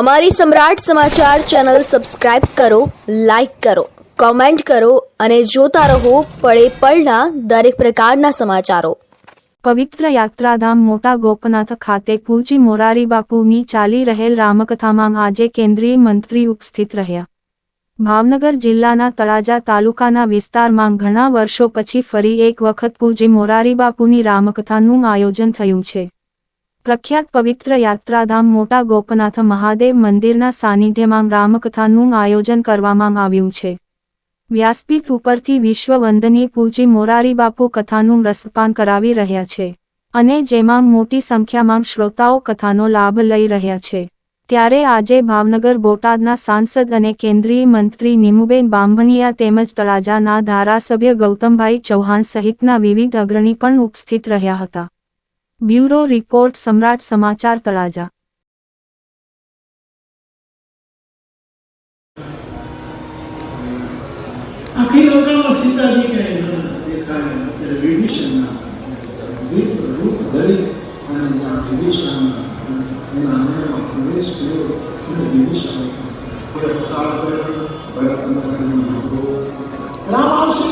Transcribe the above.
અમારી Samrat Samachar channel subscribe કરો, like કરો, કોમેન્ટ કરો અને જોતા રહો પળે પળના દરેક પ્રકારના સમાચારો. પવિત્ર યાત્રાધામ મોટા ગોપનાથ ખાતે પૂજી મોરારી બાપુની ચાલી રહેલ રામકથામાં આજે કેન્દ્રીય મંત્રી ઉપસ્થિત રહ્યા. ભાવનગર જિલ્લાના તળાજા તાલુકાના વિસ્તારમાં ઘણા વર્ષો પછી ફરી એક વખત પૂજી મોરારી બાપુની રામકથાનું આયોજન થયું છે. પ્રખ્યાત પવિત્ર યાત્રાધામ મોટા ગોપનાથ મહાદેવ મંદિરના સાનિધ્યમાં રામકથાનું આયોજન કરવામાં આવ્યું છે. વ્યાસપીઠ ઉપરથી વિશ્વ વંદનીય પૂજી મોરારીબાપુ કથાનું રસપાન કરાવી રહ્યા છે અને જેમાં મોટી સંખ્યામાં શ્રોતાઓ કથાનો લાભ લઈ રહ્યા છે. ત્યારે આજે ભાવનગર બોટાદના સાંસદ અને કેન્દ્રીય મંત્રી નીમુબેન બાંભણિયા તેમજ તળાજાના ધારાસભ્ય ગૌતમભાઈ ચૌહાણ સહિતના વિવિધ અગ્રણી પણ ઉપસ્થિત રહ્યા હતા. બ્યુરો રિપોર્ટ સમ્રાટ સમાચાર તળાજા. રામ આવશે